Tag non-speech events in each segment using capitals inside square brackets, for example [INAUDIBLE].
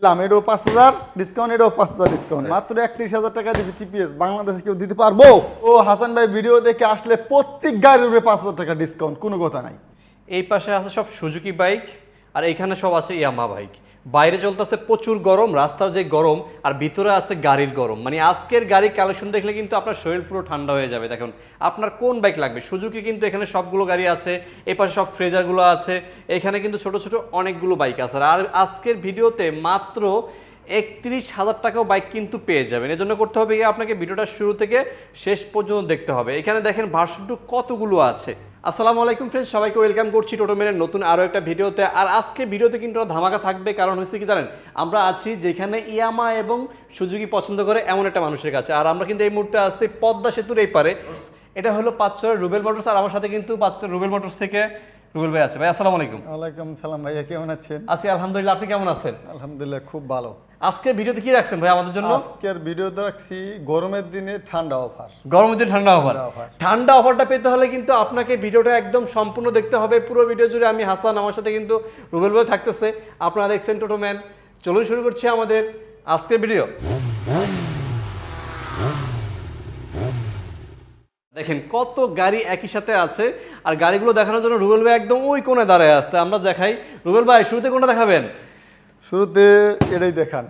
দিলাম এটাও পাঁচ হাজার ডিসকাউন্ট এটাও পাঁচ হাজার ডিসকাউন্ট মাত্র একত্রিশ হাজার টাকা দিয়েছি টিপিএস বাংলাদেশে কেউ দিতে পারব? ও হাসান ভাই ভিডিও দেখে আসলে প্রত্যেক গাড়ির উপরে পাঁচ হাজার টাকা ডিসকাউন্ট কোনো কথা নাই। এই পাশে আছে সব সুজুকি বাইক আর এখানে সব আছে ইয়ামা বাইক বাইরে চলতেছে প্রচুর গরম, রাস্তার যে গরম, আর ভিতরে আছে গাড়ির গরম। মানে আজকের গাড়ির কালেকশন দেখলে কিন্তু আপনার শরীর পুরো ঠান্ডা হয়ে যাবে। দেখুন, আপনার কোন বাইক লাগবে? সুজুকি কিন্তু এখানে সবগুলো গাড়ি আছে এই পাশে সব ফ্রেজারগুলো আছে, এখানে কিন্তু ছোট ছোট অনেকগুলো বাইক আছে। আর আজকের ভিডিওতে মাত্র একত্রিশ হাজার টাকাও বাইক কিন্তু পেয়ে যাবেন। এজন্য করতে হবে আপনাকে ভিডিওটা শুরু থেকে শেষ পর্যন্ত দেখতে হবে। এখানে দেখেন ভার্সন টু কতগুলো আছে। আসসালামু আলাইকুম ফ্রেন্ডস সবাইকে ওয়েলকাম করছি টোটোমেনের নতুন আরও একটা ভিডিওতে। আর আজকে ভিডিওতে কিন্তু ধামাকা থাকবে কারণ হচ্ছে কি জানেন? আমরা আছি যেখানে ইয়ামা এবং সুজুকি পছন্দ করে এমন একটা মানুষের কাছে। আর আমরা কিন্তু এই মুহূর্তে আছি পদ্মা সেতুর এই পারে। এটা হলো পাঁচচরের রুবেল মোটরস আর আমার সাথে কিন্তু পাঁচচর রুবেল মোটরস থেকে রুবেল ভাই আছে। ভাই আসসালামু আলাইকুম। ওয়ালাইকুম সালাম ভাইয়া কেমন আছেন? আছি আলহামদুলিল্লাহ আপনি কেমন আছেন? আলহামদুলিল্লাহ খুব ভালো। আজকে ভিডিওতে কি রাখছেন ভাই আমাদের জন্য? আজকের ভিডিও রাখছি গরমের দিনে ঠান্ডা অফার গরমের দিন ঠান্ডা অফার ঠান্ডা অফারটা পেতে হলে কিন্তু আপনাকে ভিডিওটা একদম সম্পূর্ণ দেখতে হবে। পুরো ভিডিও জুড়ে আমি হাসান আমার সাথে কিন্তু রুবেল ভাই থাকতেছে। আপনারা দেখছেন টোটো ম্যান চলুন শুরু করছি আমাদের আজকের ভিডিও দেখেন কত গাড়ি একই সাথে আছে। আর গাড়িগুলো দেখানোর জন্য রুবেল ভাই একদম ওই কোণে দাঁড়ায় আছে। আমরা দেখাই। রুবেল ভাই শুরুতে কোনটা দেখাবেন? শুরুতে এটাই দেখান।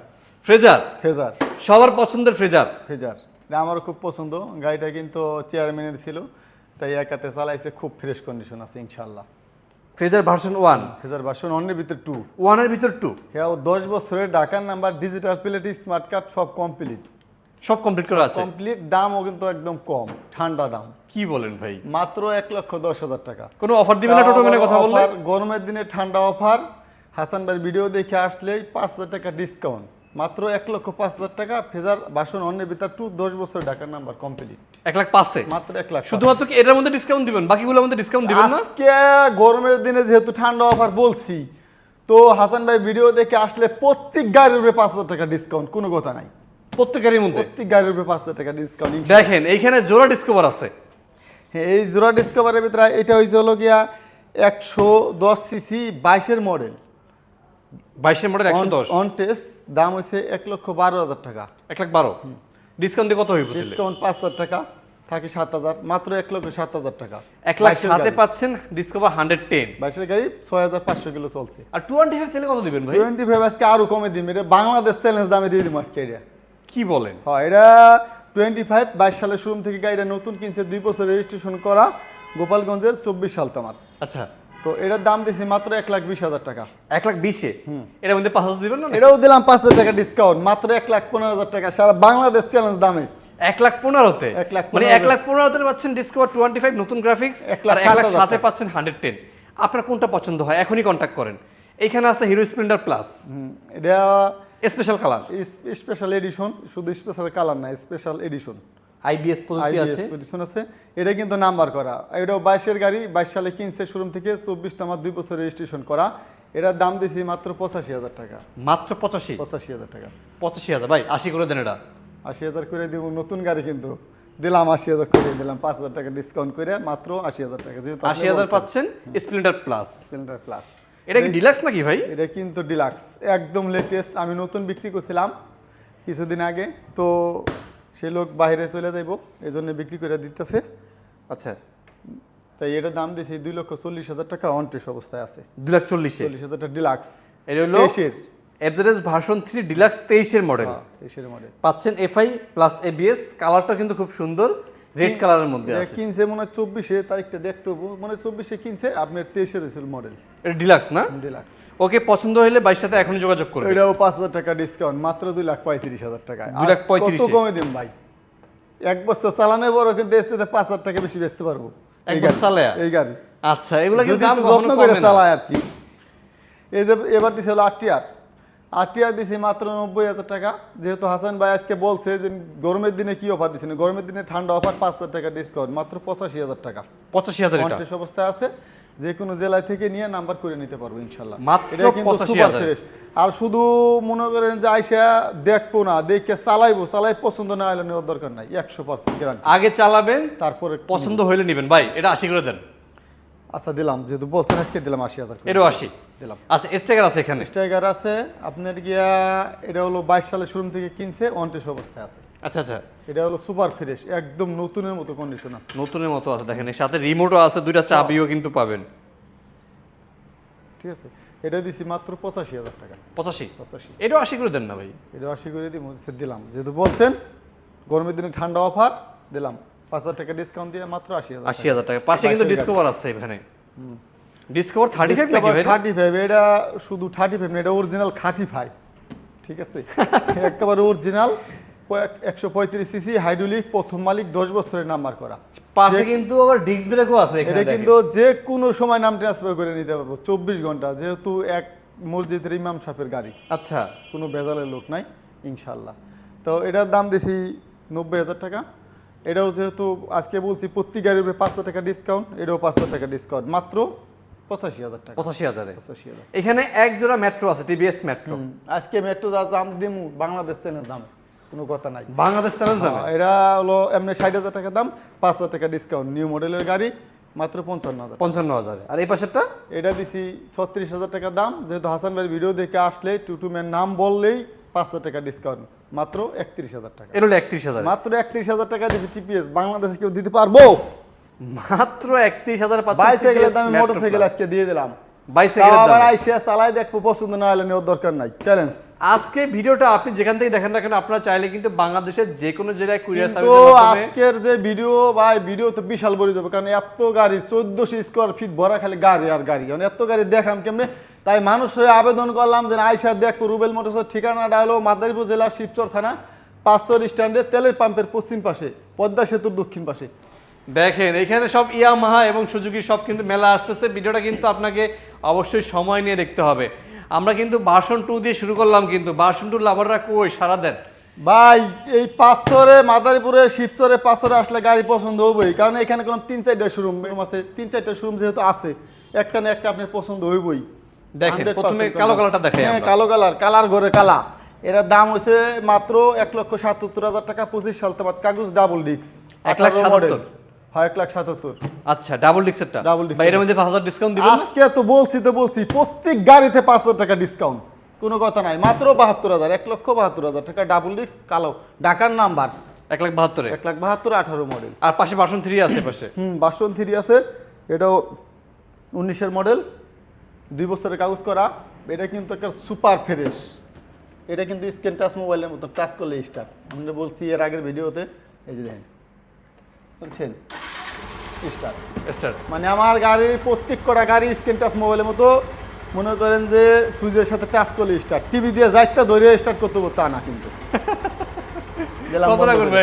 ফ্রেজার? ফ্রেজার। সবার পছন্দের ফ্রেজার? ফ্রেজার। এটা আমারও খুব পছন্দ। গাড়িটা কিন্তু চেয়ারম্যানের ছিল তাই একাতে চালাইছে খুব ফ্রেশ কন্ডিশন আছে ইনশাল্লাহ Fazer version one Fazer version ওয়ানের ভিতর টু ওয়ানের ভিতর টু হ্যাঁ ও দশ বছরের ঢাকার number digital plate smart card সব কমপ্লিট সব কমপ্লিট করা আছে? কমপ্লিট দামও কিন্তু একদম কম ঠান্ডা দাম। কি বলেন ভাই? মাত্র এক লক্ষ দশ হাজার টাকা। কোনো অফার দিবেন না টোটো কথা বললে? গরমের দিনে ঠান্ডা অফার হাসান ভাইয়ের ভিডিও দেখে আসলেই পাঁচ হাজার টাকা ডিসকাউন্ট মাত্র এক লক্ষ পাঁচ হাজার টাকা ফেজার বাসন অন্য ভিতর টু দশ বছর ঢাকার নাম্বার কমপ্লিট এক লাখ পাঁচে? মাত্র এক লাখ শুধুমাত্র কি এটার মধ্যে ডিসকাউন্ট দিবেন? বাকিগুলোর মধ্যে ডিসকাউন্ট দিবেন না? আজকে গরমের দিনে যেহেতু ঠান্ডা অফার বলছি তো হাসান ভাই ভিডিও দেখে আসলে প্রত্যেক গাড়ির উপরে পাঁচ হাজার টাকা ডিসকাউন্ট কোনো কথা নাই। প্রত্যেকের মধ্যে? প্রত্যেক গাড়ির উপরে পাঁচ হাজার টাকা ডিসকাউন্ট দেখেন এইখানে জোড়া ডিসকভার আছে। হ্যাঁ, এই জোড়া ডিসকভারের ভিতরে এটা হয়েছে হলো গিয়া একশো দশ সিসি বাইশের মডেল বাইশের মডেল একশো দশ। অন টেস্ট দাম হয়েছে এক লক্ষ বারো হাজার টাকা। এক লাখ বারো? ডিসকাউন্ট দিয়ে কত হইব ডিসকাউন্ট পাঁচ হাজার টাকা থাকে সাত হাজার মাত্র এক লক্ষ সাত হাজার টাকা। এক লাখ সাথে পাচ্ছেন ডিসকভার হান্ড্রেড টেন বাইশের গাড়ি ছয় হাজার পাঁচশো কিলো চলছে। আর টোয়েন্টি ফাইভ তেলে কত দিবেন ভাই? টোয়েন্টি ফাইভ আজকে আরও কমে এটা বাংলাদেশ চ্যালেঞ্জ দামে দিয়ে দিম আজকে এটা। কি বলেন? হ্যাঁ এটা টোয়েন্টি ফাইভ বাইশ সালের শোরুম থেকে গাড়িটা নতুন কিনছে দুই বছর রেজিস্ট্রেশন করা গোপালগঞ্জের চব্বিশ সাল তামার। আচ্ছা। তো এটার দাম দিয়েছি মাত্র এক লাখ বিশ হাজার টাকা। এক লাখ বিশে? এটার মধ্যে পাঁচ হাজার দিবেন না এটাও দিলাম পাঁচ হাজার টাকা ডিসকাউন্ট মাত্র এক লাখ পনেরো হাজার টাকা। সারা বাংলাদেশ চ্যালেঞ্জ দামে। এক লাখ পনেরোতে? মানে এক লাখ পনেরোতে পাচ্ছেন ডিসকভার টোয়েন্টি ফাইভ নতুন গ্রাফিক্স এক লাখ আর এক লাখ সাথে পাচ্ছেন হান্ড্রেড টেন আপনার কোনটা পছন্দ হয়? এখনই কন্ট্যাক্ট করেন। এখানে আছে হিরো স্প্লেন্ডার প্লাস এটা স্পেশাল কালার স্পেশাল এডিশন শুধু স্পেশাল কালার না স্পেশাল এডিশন আইবিএস প্রযুক্তি আছে? এডিশন আছে এটা কিন্তু নাম্বার করা। এটাও বাইশের গাড়ি বাইশ সালে কিনছে শোরুম থেকে চব্বিশ নাম্বার দুই বছর রেজিস্ট্রেশন করা। এটার দাম দিয়েছি মাত্র পঁচাশি হাজার টাকা। মাত্র পঁচাশি? পঁচাশি হাজার টাকা। পঁচাশি হাজার। ভাই আশি করে দেন এটা। আশি হাজার করে দিব নতুন গাড়ি কিন্তু। দিলাম আশি হাজার করে দিলাম পাঁচ হাজার টাকা ডিসকাউন্ট করে মাত্র আশি হাজার টাকা। যেহেতু আশি হাজার পাচ্ছেন স্প্লেন্ডার প্লাস স্প্লেন্ডার প্লাস এটা কি ডিলাক্স নাকি ভাই? এটা কিন্তু ডিলাক্স একদম লেটেস্ট আমি নতুন বিক্রি করছিলাম কিছুদিন আগে। তো সে লোক বাইরে চলে যাইব এই জন্য বিক্রি করে দিতেছে। আচ্ছা। তাই এটা দাম দিয়েছি দুই লক্ষ চল্লিশ হাজার টাকা অনটেস অবস্থায় আছে। দুই লাখ চল্লিশ চল্লিশ হাজার টাকা ডিলাক্স। এটা হলো তেইশের। এফজেডএস ভার্সন থ্রি ডিলাক্স তেইশের মডেল হ্যাঁ, তেইশের মডেল পাচ্ছেন এফআই প্লাস এবিএস কালারটা কিন্তু খুব সুন্দর। রেড কালারের মধ্যে আছে। কিনছে মনে হয় চব্বিশে তারিখটা দেখতে হব। মনে হয় চব্বিশে কিনছে আপনার তেইশের হয়েছিল মডেল এটা ডিলাক্স না? ডিলাক্স ওকে পছন্দ হলে বাইশ সাথে এখনই যোগাযোগ করবে। এটাও পাঁচ হাজার টাকা ডিসকাউন্ট মাত্র দুই লাখ পঁয়ত্রিশ হাজার টাকা দুই লাখ পঁয়ত্রিশে। কত কমে দিন ভাই? এক বছর চালানো বড় কিন্তু চেয়ে পাঁচ হাজার টাকা বেশি বেচতে পারব। এই গাড়ি- চালায়া? এই গাড়ি। আচ্ছা এগুলো কিন্তু যত্ন করে চালায় আর কি। এই যে এবার দিছে হলো আটটিয়ার আটটিয়ার দিছে মাত্র নব্বই হাজার টাকা। যেহেতু হাসান ভাই আজকে বলছে যে গরমের দিনে কি অফার দিচ্ছে গরমের দিনে ঠান্ডা অফার পাঁচ হাজার টাকা ডিসকাউন্ট মাত্র পঁচাশি হাজার টাকা। পঁচাশি হাজার কন্টেস্ট অবস্থায় আছে যে কোনো জেলা থেকে নিয়ে নাম্বার করে নিতে পারব ইনশাল্লাহ। মাত্র এটা কিন্তু 85,000 সুপার ফ্রেশ আর শুধু মনে করেন যে আইসা দেখব না দেখে চালাইবো চালাই পছন্দ না হলে নেওয়ার দরকার নাই একশো পার্সেন্ট আগে চালাবেন তারপরে পছন্দ হইলে নেবেন। ভাই এটা আশি করে দেন। আচ্ছা দিলাম। যেহেতু বলছেন আজকে দিলাম আশি হাজার এটাও আশি? দিলাম। আচ্ছা স্টেকার আছে এখানে? স্ট্রাইকার আছে। আপনার গিয়া এটা হলো বাইশ সালের শোরুম থেকে কিনছে অনটেস অবস্থায় আছে। আচ্ছা আচ্ছা। এটা হলো সুপার ফ্রেশ একদম নতুনের মতো কন্ডিশন আছে। নতুনের মতো আছে দেখেন এর সাথে রিমোটও আছে দুইটা চাবিও কিন্তু পাবেন। ঠিক আছে? এটা দিছি মাত্র পঁচাশি হাজার টাকা। পঁচাশি? পঁচাশি। এটাও আশি করে দেন না ভাই? এটা আশি করে দিই দিলাম। যেহেতু বলছেন গরমের দিনে ঠান্ডা অফার দিলাম। পাঁচ হাজার টাকা ডিসকাউন্ট দিয়ে মাত্র আশি হাজার টাকা। পাশে কিন্তু ডিসকভার আছে এখানে। ডিসকভার থার্টি ফাইভ নাকি ভাই থার্টি ফাইভ এটা শুধু থার্টি ফাইভ না এটা অরিজিনাল খার্টি ফাইভ ঠিক আছে? [LAUGHS] একেবারে অরিজিনাল একশো পঁয়ত্রিশ সিসি হাইড্রোলিক প্রথম মালিক দশ বছরের নাম্বার করা। পাশে কিন্তু আবার ডিস্ক ব্রেকও আছে এখানে এটা কিন্তু যে কোনো সময় নাম ট্রান্সফার করে নিতে পারব। চব্বিশ ঘণ্টা যেহেতু এক মসজিদের ইমাম সাহেবের গাড়ি। আচ্ছা। কোনো বেজালের লোক নাই ইনশাল্লাহ তো এটার দাম বেশি নব্বই হাজার টাকা। এটাও যেহেতু আজকে বলছি প্রতি গাড়ির উপরে পাঁচশো টাকা ডিসকাউন্ট এটাও পাঁচশো টাকা ডিসকাউন্ট মাত্র পঁচাশি হাজার টাকা। পঁচাশি হাজারে। পঁচাশি হাজার। এখানে এক জোড়া মেট্রো আছে টিভিএস মেট্রো আজকে মেট্রো যা দাম দিমু বাংলাদেশ চেনের দাম কোনো কথা নাই। বাংলাদেশ দামে? হ্যাঁ, এটা হলো এমনি ষাট হাজার টাকা দাম পাঁচ হাজার টাকা ডিসকাউন্ট নিউ মডেলের গাড়ি মাত্র পঞ্চান্ন হাজার। পঞ্চান্ন হাজারে। আর এই পাশেরটা? এটা দিছি ছত্রিশ হাজার টাকা দাম। যেহেতু হাসান ভাইয়ের ভিডিও দেখে আসলে টুটুমের নাম বললেই পাঁচ হাজার টাকা ডিসকাউন্ট মাত্র একত্রিশ হাজার টাকা। এটা হলো একত্রিশ হাজার। মাত্র একত্রিশ হাজার টাকা দিয়েছে টিপিএস বাংলাদেশে কেউ দিতে পারব? মাত্র একত্রিশ হাজার বাইসাইকেলের দামে মোটরসাইকেল আজকে দিয়ে দিলাম। আবার আইসিয়া চালাই দেখব পছন্দ না হলে নেওয়ার দরকার নাই। চ্যালেঞ্জ আজকে ভিডিওটা আপনি যেখান থেকে দেখেন না কেন আপনারা চাইলে কিন্তু বাংলাদেশের যে কোনো কুরিয়ার আজকের যে ভিডিও বা ভিডিও তো বিশাল বড় যাবে কারণ এত গাড়ি চোদ্দশো স্কোয়ার ফিট ভরা খালি গাড়ি আর গাড়ি। কারণ এত গাড়ি দেখাম কেমনে? তাই মানুষ হয়ে আবেদন করলাম যে আইসা দেখো রুবেল মোটরসের ঠিকানাটা হলো মাদারীপুর জেলা শিবচর থানা পাঁচশোর স্ট্যান্ডে তেলের পাম্পের পশ্চিম পাশে পদ্মা সেতুর দক্ষিণ পাশে। দেখেন এখানে সব ইয়ামাহা এবং সুজুকি সব কিন্তু মেলা আসতেছে। ভিডিওটা কিন্তু আপনাকে অবশ্যই সময় নিয়ে দেখতে হবে। আমরা কিন্তু বাসন টু দিয়ে শুরু করলাম কিন্তু। বাসন টু লাভাররা কই? সারা দেন। ভাই এই পাঁচশোরে মাদারীপুরে শিবচরে পাঁচশোরে আসলে গাড়ি পছন্দ হবেই কারণ এখানে কোনো তিন চারটা শোরুম আছে। তিন চারটা শোরুম যেহেতু আছে একটা না একটা আপনার পছন্দ হইবই। দেখেন প্রথমে কালো কালারটা দেখাই হ্যাঁ কালো কালার কালার ঘরে কালা। এটার দাম হচ্ছে মাত্র এক লক্ষ সাতাত্তর হাজার টাকা পঁচিশ সাল তোমার কাগজ ডাবল ডিক্স এক লাখ সাতাত্তর? হয় এক লাখ সাতাত্তর। আচ্ছা ডাবল Double disc এর মধ্যে পাঁচ হাজার ডিসকাউন্ট দিবেন আজকে তো বলছি তো বলছি প্রত্যেক গাড়িতে পাঁচ হাজার টাকা ডিসকাউন্ট কোনো কথা নাই। মাত্র বাহাত্তর হাজার এক লক্ষ বাহাত্তর হাজার টাকা ডাবল ডিক্স কালো। ঢাকার নাম্বার এক লাখ বাহাত্তরে? এক লাখ বাহাত্তর আঠারো মডেল আর পাশে বাসন থ্রি আছে পাশে? হুম বাসন থ্রি আছে। এটাও উনিশের মডেল দুই বছরের কাগজ করা এটা কিন্তু একটা সুপার ফ্রেশ এটা কিন্তু স্ক্রিন টাচ মোবাইলের মতো টাচ করলে স্টার্ট আমরা বলছি এর আগের ভিডিওতে এই যে দেখেন। বলছেন স্টার্ট স্টার মানে আমার গাড়ির প্রত্যেক কটা গাড়ি স্ক্রিন টাচ মোবাইলের মতো। মনে করেন যে সুইচের সাথে টাচ করলে স্টার্ট টিভি দিয়ে যাইতে ধরে স্টার্ট করতে করতে তা না কিন্তু। [LAUGHS]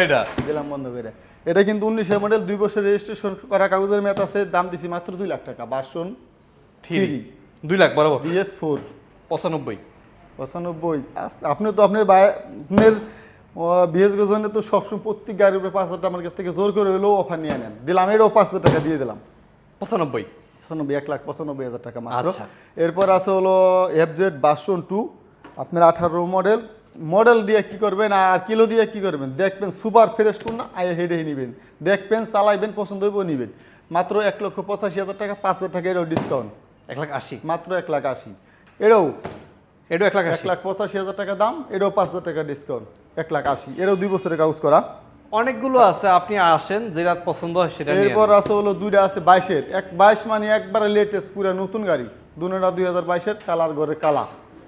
এটা? দিলাম বন্ধ করে। এটা কিন্তু উনিশের মডেল দুই বছর রেজিস্ট্রেশন করা কাগজের মেয়াদ আছে দাম দিছি মাত্র দুই লাখ টাকা। বাসন থ্রি দুই লাখ বরাবর। BS four. পঁচানব্বই। পঁচানব্বই। আস- আপনি তো আপনার আপনার বিএস গজনে তো সবসময় প্রত্যেক গাড়ির উপরে পাঁচ হাজার টাকা আমার কাছ থেকে জোর করে হলেও অফার নিয়ে নেন। দিলাম এটাও পাঁচ হাজার টাকা দিয়ে দিলাম। পঁচানব্বই। পঁচানব্বই এক লাখ পঁচানব্বই হাজার টাকা মাত্র। আচ্ছা। এরপর আছে হলো এফজেড বাসন টু আপনার আঠারো মডেল মডেল দিয়ে কি করবেন আর কিলো দিয়ে কি করবেন? দেখবেন সুপার ফ্রেশ কোন না আয় হেডে নিবেন। দেখবেন চালাইবেন পছন্দ হইব নিবেন। মাত্র এক লক্ষ পঁচাশি হাজার টাকা পাঁচ হাজার টাকা এটাও ডিসকাউন্ট এক লাখ আশি। মাত্র এক লাখ আশি। এটাও এটাও এক লাখ এক লাখ পঁচাশি হাজার টাকা দাম এটাও পাঁচ হাজার টাকা ডিসকাউন্ট এক লাখ আশি। এটাও দুই বছরের কাগজ করা। অনেকগুলো আছে আপনি আসেন যেটা পছন্দ হয় সেটা এরপর আছে হলো দুইটা আছে বাইশের। এক বাইশ মানে একবারে লেটেস্ট পুরো নতুন গাড়ি। দুটা দুই হাজার বাইশের কালার ঘরে কালা।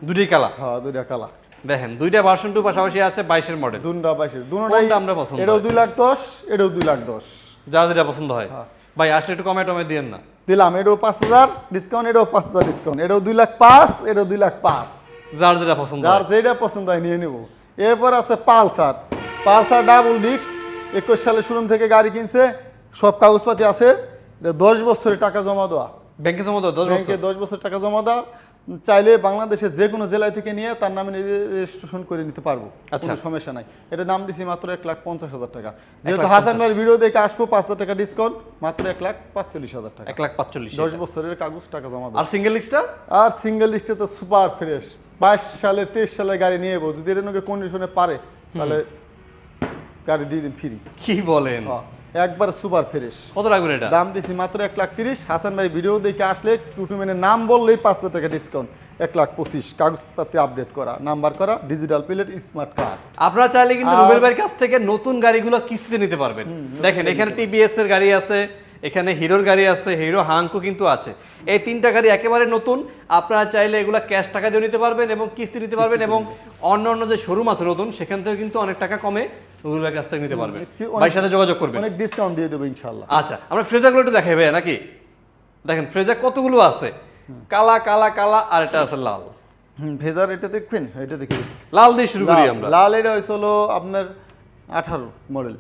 দুটোই কালা? হ্যাঁ দুইটা কালা। দেখেন দুইটা ভার্সন টু পাশাপাশি আছে বাইশের মডেল দুটা বাইশের। দুটাই আমরা পছন্দ এটাও দুই লাখ দশ এটাও দুই লাখ দশ। যার যেটা পছন্দ হয়। হ্যাঁ। ভাই আসলে একটু কমে টমে দিয়েন না। দিলাম এটাও পাঁচ হাজার ডিসকাউন্ট এটাও পাঁচ হাজার ডিসকাউন্ট এটাও দুই লাখ পাঁচ এটাও দুই লাখ পাঁচ। যার যেটা পছন্দ যার যেটা পছন্দ হয় নিয়ে নেব। এরপর আছে পালসার। পালসার ডাবল ডিক্স একুশ সালে শোরুম থেকে গাড়ি কিনছে সব কাগজপাতি আছে। এটা দশ বছরের টাকা জমা দেওয়া। ব্যাংকে জমা দেওয়া ব্যাংকে দশ বছর টাকা জমা দেওয়া। চাইলে বাংলাদেশের যে কোনো জেলায় থেকে নিয়ে তার নামে রেজিস্ট্রেশন করে নিতে পারব। আচ্ছা। সমস্যা নাই। এটা দাম দিছি মাত্র এক লাখ পঞ্চাশ হাজার টাকা। যেহেতু হাসান ভাইয়ের ভিডিও দেখে আসব পাঁচ হাজার টাকা ডিসকাউন্ট মাত্র এক লাখ পাঁচচল্লিশ হাজার টাকা। এক লাখ পাঁচচল্লিশ। দশ বছরের কাগজ টাকা জমা আর সিঙ্গেল লিক্সটা আর সিঙ্গেল লিস্টে তো সুপার ফ্রেশ বাইশ সালের তেইশ সালে গাড়ি নিয়ে যাব যদি এর নকে কন্ডিশনে পারে তাহলে গাড়ি দিয়ে দিন ফ্রি কি বলেন? হ্যাঁ। একবার সুপার ফ্রেশ। কত রাখবেন এটা? দাম দিছি মাত্র এক লাখ তিরিশ। হাসান ভাই ভিডিও দেখে আসলে টুটুমেনের নাম বললেই পাঁচশো টাকা ডিসকাউন্ট এক লাখ পঁচিশ। কাগজপত্রে আপডেট করা নাম্বার করা ডিজিটাল প্লেট স্মার্ট কার্ড আপনারা চাইলে কিন্তু রুবেল ভাইয়ের কাছ থেকে নতুন গাড়িগুলো কিস্তিতে নিতে পারবেন। দেখেন এখানে টিবিএস এর গাড়ি আছে এখানে হিরোর গাড়ি আছে হিরো হাঙ্কো কিন্তু আছে। এই তিনটা গাড়ি একেবারে নতুন। আপনারা চাইলে এগুলো ক্যাশ টাকা দিয়ে নিতে পারবেন এবং কিস্তি নিতে পারবেন এবং অন্য অন্য যে শোরুম আছে নতুন সেখান থেকে কিন্তু অনেক টাকা কমে রুবেল ভাইয়ের কাছ থেকে নিতে পারবেন ভাইয়ের সাথে যোগাযোগ করবেন। অনেক ডিসকাউন্ট দিয়ে দেবো ইনশাল্লাহ আচ্ছা আমরা ফ্রেজারগুলো একটু দেখাই ভাইয়া নাকি? দেখেন ফ্রেজার কতগুলো আছে? কালা কালা কালা আর এটা আছে লাল। ভেজার এটা দেখবেন এটা দেখে। লাল দিয়ে শুরু করি আমরা। লাল এটা হলো আপনার আঠারো মডেল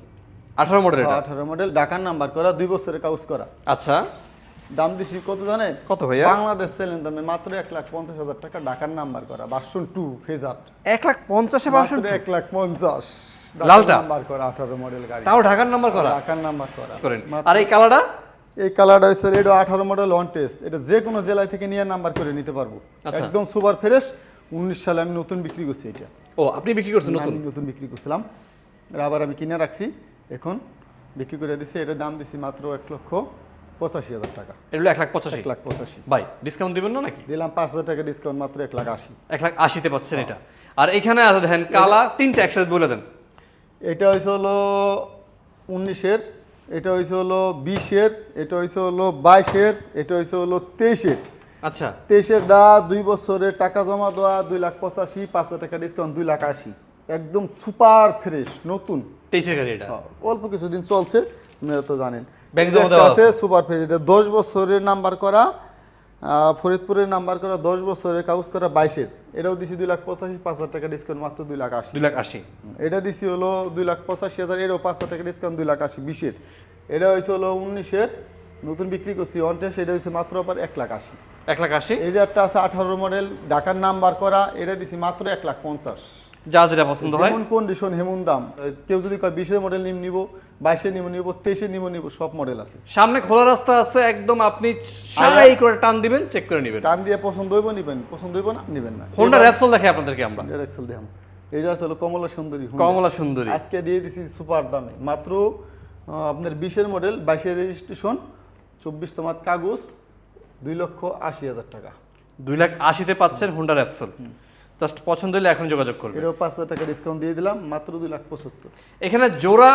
আঠারো মডেল আঠারো মডেল ঢাকার নাম্বার করা দুই বছরের কাগজ করা। আচ্ছা। দাম দিছি কত জানেন? কত ভাইয়া? বাংলাদেশ সেলেন দামে মাত্র এক লাখ পঞ্চাশ হাজার টাকা ঢাকার নাম্বার করা বাসন টু ফেজার এক লাখ পঞ্চাশে মাত্র এক লাখ পঞ্চাশ। লালটা? নাম্বার করা আঠারো মডেল গাড়ি। তাও ঢাকার নাম্বার করা? ঢাকার নাম্বার করা। করেন। আর এই কালারটা? এই কালারটা হচ্ছে এটা আঠারো মডেল ওয়ান টেস্ট এটা যে কোনো জেলায় থেকে নিয়ে নাম্বার করে নিতে পারব। আচ্ছা। একদম সুপার ফ্রেশ উনিশ সালে আমি নতুন বিক্রি করছি এটা। ও আপনি বিক্রি করছেন নতুন? নতুন বিক্রি করছিলাম। আবার আমি কিনে রাখছি। এখন বিক্রি করে দিছি। এটার দাম দিছি মাত্র এক লক্ষ পঁচাশি হাজার টাকা। এগুলো এক লাখ পঁচাশি। লাখ পঁচাশি। ভাই ডিসকাউন্ট দিবেন না নাকি? দিলাম পাঁচ হাজার টাকা ডিসকাউন্ট মাত্র এক লাখ আশি। এক লাখ আশিতে পাচ্ছেন এটা। আর এখানে আছে দেখেন কালা তিনটা একসাথে বলে দেন। এটা হয়েছে হলো উনিশের এটা হয়েছে হলো বিশের এটা হয়েছে হলো বাইশের এটা হয়েছে হলো তেইশের। আচ্ছা। তেইশের দা দুই বছরের টাকা জমা দেওয়া দুই লাখ পঁচাশি পাঁচ হাজার টাকা ডিসকাউন্ট দুই লাখ আশি। একদম সুপার ফ্রেশ নতুন। তেইশের গাড়ি এটা? হ্যাঁ, অল্প কিছুদিন চলছে আপনারা তো জানেন। ব্যাংক জমা দেওয়া আছে সুপার ফ্রেশ এটা দশ বছরের নাম্বার করা ফরিদপুরের নাম্বার করা দশ বছরের কাগজ করা বাইশের। এটাও দিছি দুই লাখ পঁচাশি পাঁচ হাজার টাকা ডিসকাউন্ট মাত্র দুই লাখ আশি। দুই লাখ আশি। এটা দিছি হলো দুই লাখ পঁচাশি হাজার এরও পাঁচ হাজার টাকা ডিসকাউন্ট দুই লাখ আশি বিশের। এটা হয়েছে হলো উনিশের নতুন বিক্রি করছি অনটেস এটা হয়েছে মাত্র আবার এক লাখ আশি। এক লাখ আশি? এই যে একটা আছে আঠারো মডেল ঢাকার নাম্বার করা এটা দিছি মাত্র এক লাখ পঞ্চাশ। যা যেটা পছন্দ হয়। যেমন কন্ডিশন হেমন দাম। কেউ যদি কয় বিশের মডেল নিম নিব বাইশের নিব নিব তেইশের নিব নিব সব মডেল আছে। সামনে খোলা রাস্তা আছে একদম আপনি সাই করে টান দিবেন চেক করে নেবেন। টান দিয়ে পছন্দ হইব নিবেন। পছন্দ হইব না নিবেন না। হোন্ডা র্যাপসল দেখে আপনাদেরকে আমরা। এক্সেল দেখাম এই যে আছে হলো কমলা সুন্দরী কমলা সুন্দরী। আজকে দিয়ে দিছি সুপার দামে। মাত্র আপনার বিশের মডেল বাইশের রেজিস্ট্রেশন চব্বিশ তোমার কাগজ দুই লক্ষ আশি হাজার টাকা। দুই লাখ আশিতে পাচ্ছেন হোন্ডা র্যাপসল জাস্ট পছন্দ হলে এখন যোগাযোগ করবেন। এটাও পাঁচ হাজার টাকা ডিসকাউন্ট দিয়ে দিলাম মাত্র দুই লাখ পঁচাত্তর। এখানে জোড়া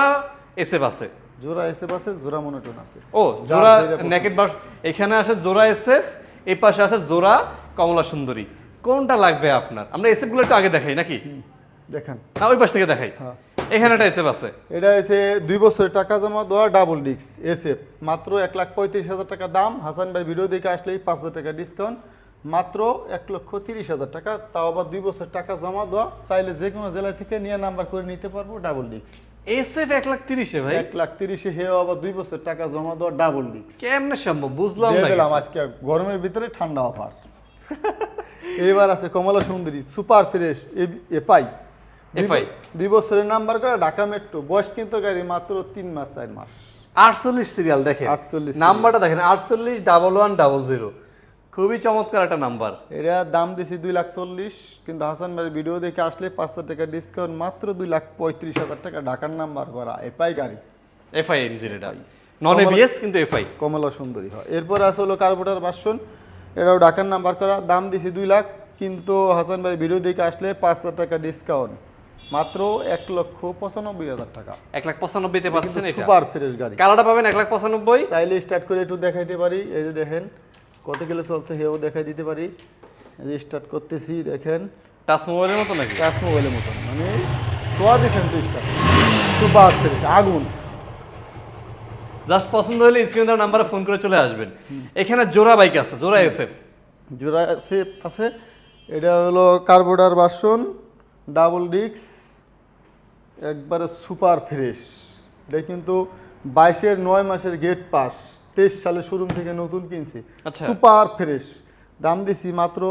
এসএফ আছে। জোড়া এসে পাশে জোড়া মনোটন আছে। ও জোড়া নেকেট বাস এখানে আসে জোড়া এসএফ এই পাশে আসে জোড়া কমলা সুন্দরী। কোনটা লাগবে আপনার? আমরা এসএফগুলো একটু আগে দেখাই নাকি? দেখেন। না ওই পাশ থেকে দেখাই। হ্যাঁ। এখানে একটা এসএফ আছে। এটা এসে দুই বছরের টাকা জমা দেওয়া ডাবল ডিস্ক এসএফ মাত্র এক লাখ পঁয়ত্রিশ হাজার টাকা দাম। হাসান ভাই ভিডিও দেখে আসলেই পাঁচ হাজার টাকা ডিসকাউন্ট মাত্র এক লক্ষ তিরিশ হাজার টাকা। তাও আবার দুই বছর টাকা জমা দেওয়া। চাইলে যে কোনো জেলা থেকে নিয়ে নাম্বার করে নিতে পারব ডাবল ডিস্ক এসএফ এক লাখ তিরিশে ভাই? এক লাখ তিরিশে হেও আবার দুই বছর টাকা জমা দেওয়া ডাবল ডিস্ক কেমনে সম্ভব? বুঝলাম দিলাম আজকে গরমের ভিতরে ঠান্ডা অফার। এইবার আছে কমলা সুন্দরী সুপার ফ্রেশ এপাই। দুই বছরের নাম্বার করা ঢাকা মেট্রো বয়স কিন্তু গাড়ি মাত্র তিন মাস চার মাস। আটচল্লিশ সিরিয়াল দেখেন। 48 নাম্বারটা দেখেন আটচল্লিশ ডাবল ওয়ান ডাবল জিরো খুবই চমৎকার একটা নাম্বার। এটা দাম দিছি দুই লাখ চল্লিশ কিন্তু হাসান ভাইয়ের ভিডিও দেখে আসলে পাঁচশো টাকা ডিসকাউন্ট মাত্র দুই লাখ পঁয়ত্রিশ হাজার টাকা ঢাকার নাম্বার করা এপাই গাড়ি। এফআই ইঞ্জিন এটা। নন এবিএস কিন্তু এফআই। কমলা সুন্দরী হয়। এরপর আছে হলো কার্বোটার বাসন এটাও ঢাকার নাম্বার করা দাম দিছি দুই লাখ কিন্তু হাসান ভাইয়ের ভিডিও দেখে আসলে পাঁচ হাজার টাকা ডিসকাউন্ট মাত্র এক লক্ষ পঁচানব্বই হাজার টাকা। এক লাখ পঁচানব্বইতে পাচ্ছেন এটা। সুপার ফ্রেশ গাড়ি। কালারটা পাবেন এক লাখ পঁচানব্বই। চাইলে স্টার্ট করে একটু দেখাইতে পারি এই যে দেখেন। কত কিলো চলছে হেও দেখাই দিতে পারি। স্টার্ট করতেছি দেখেন। টাচ মোবাইলের মতো নাকি? টাচ মোবাইলের মতো। মানে সোয়া দিয়েছেন তো স্টার্ট সুপার ফ্রেশ আগুন। জাস্ট পছন্দ হলে স্ক্রিন দেওয়ার নাম্বারে ফোন করে চলে আসবেন। এখানে জোড়া বাইক আছে জোড়া এসএফ জোড়া সেপ আছে। এটা হলো কার্বোডার বাসন ডাবল ডিক্স একবারে সুপার ফ্রেশ এটা কিন্তু বাইশের নয় মাসের গেট পাস তেইশ সালে শোরুম থেকে নতুন কিনছি। আচ্ছা। Super fresh. দাম দিছি মাত্র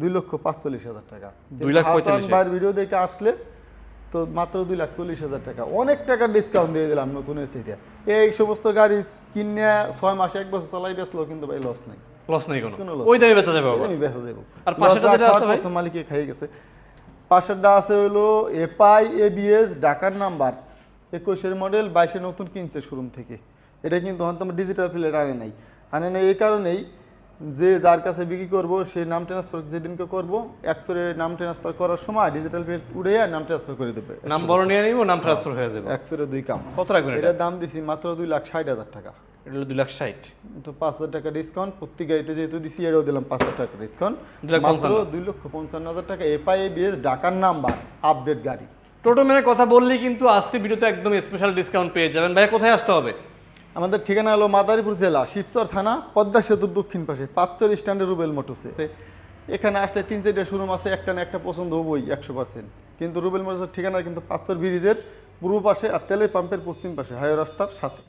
দুই লক্ষ পাঁচচল্লিশ হাজার টাকা। দুই লাখ ভাইয়ের ভিডিও দেখে আসলে তো মাত্র দুই লাখ চল্লিশ হাজার টাকা। অনেক টাকা ডিসকাউন্ট দিয়ে দিলাম নতুন এসে এই সমস্ত গাড়ি কিনে ছয় মাসে এক বছর চালাই বেসলো কিন্তু ভাই লস নাই। লস নেই কোনো। ওই দামে বেচা যাবে আমি বেচা দেবো আর পাশেরটা যেটা আছে ভাই? প্রথম মালিকে খাই গেছে। পাশেরটা আছে হলো এপাই এবিএস ঢাকার নাম্বার একুশের মডেল বাইশে নতুন কিনছে শোরুম থেকে। এটা কিন্তু হয়তো আমার ডিজিটাল প্লেট আনে নাই। আনে নাই এই কারণেই যে যার কাছে বিক্রি করব সে নাম ট্রান্সফার যেদিনকে করব একসরে নাম ট্রান্সফার করার সময় ডিজিটাল প্লেট উড়ে নাম ট্রান্সফার করে দেবে। নাম বড় নিয়ে নিব নাম ট্রান্সফার হয়ে যাবে। একসরে দুই কাম। কত রাখবেন এটা? এটার দাম দিছি মাত্র দুই লাখ ষাট হাজার টাকা। এটা হলো দুই লাখ ষাট। তো পাঁচ হাজার টাকা ডিসকাউন্ট প্রতি গাড়িতে যেহেতু দিছি এটাও দিলাম পাঁচ হাজার টাকা ডিসকাউন্ট মাত্র দুই লক্ষ পঞ্চান্ন হাজার টাকা। এফআই বিএস ডাকার নাম্বার আপডেট গাড়ি। টোটো মেনে কথা বললেই কিন্তু আজকে ভিডিওতে একদম স্পেশাল ডিসকাউন্ট পেয়ে যাবেন। ভাই কোথায় আসতে হবে? আমাদের ঠিকানা হলো মাদারীপুর জেলা, শিবচর থানা, পদ্মা সেতুর দক্ষিণ পাশে পাঁচচর স্ট্যান্ডে রুবেল মোটরসে। এখানে আসলে তিন চারটে শোরুম আছে, একটা না একটা পছন্দ হবই, একশো পার্সেন্ট কিন্তু রুবেল মোটরসের ঠিকানা কিন্তু পাঁচচর ব্রিজের পূর্ব পাশে আর তেলের পাম্পের পশ্চিম পাশে হাইওয়ে রাস্তার সাথে।